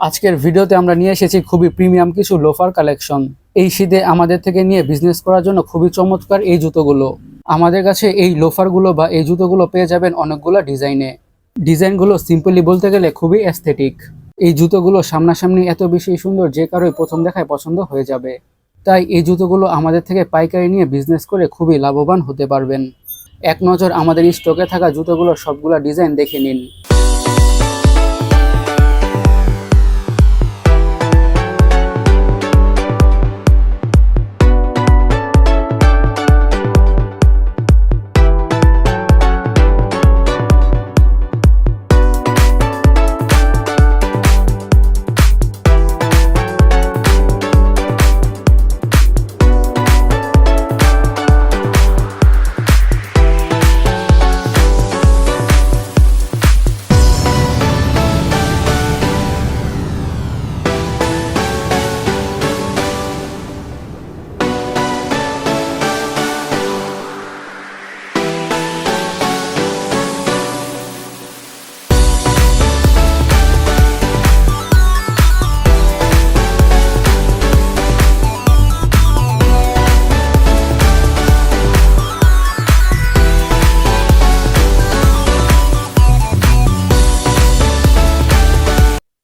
আজকের ভিডিওতে আমরা নিয়ে এসেছি খুবই প্রিমিয়াম কিছু লোফার কালেকশন এই শীতে আমাদের থেকে নিয়ে বিজনেস করার জন্য খুবই চমৎকার এই জুতোগুলো। আমাদের কাছে এই লোফারগুলো বা এই জুতোগুলো পেয়ে যাবেন অনেকগুলো ডিজাইনে। ডিজাইনগুলো সিম্পলি বলতে গেলে খুবই অ্যাস্থেটিক এই জুতোগুলো সামনাসামনি এত বেশি সুন্দর যে কারোই প্রথম দেখায় পছন্দ হয়ে যাবে। তাই এই জুতোগুলো আমাদের থেকে পাইকারি নিয়ে বিজনেস করে খুবই লাভবান হতে পারবেন। এক নজর আমাদের স্টকে থাকা জুতোগুলোর সবগুলো ডিজাইন দেখে নিন।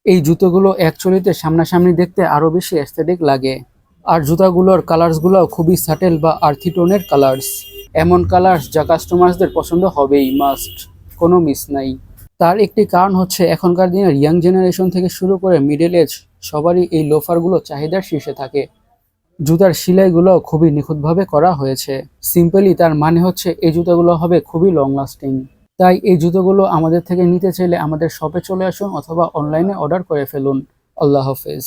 এই জুতোগুলো অ্যাকচুয়ালিতে সামনাসামনি দেখতে আরও বেশি অ্যাস্থেটিক লাগে। আর জুতাগুলোর কালার্সগুলো খুবই সাটেল বা আর্থিটোনের কালার্স এমন কালার্স যা কাস্টমার্সদের পছন্দ হবেই মাস্ট কোনো মিস নাই। তার একটি কারণ হচ্ছে এখনকার দিনের ইয়াং জেনারেশন থেকে শুরু করে মিডল এজ সবারই এই লোফারগুলো চাহিদার শীর্ষে থাকে। জুতার সেলাইগুলো খুবই নিখুঁতভাবে করা হয়েছে। সিম্পলি তার মানে হচ্ছে এই জুতাগুলো হবে খুবই লং লাস্টিং তাই এই জুতোগুলো আমাদের থেকে নিতে চাইলে আমাদের শপে চলে আসুন অথবা অনলাইনে অর্ডার করে ফেলুন। আল্লাহ হাফেজ।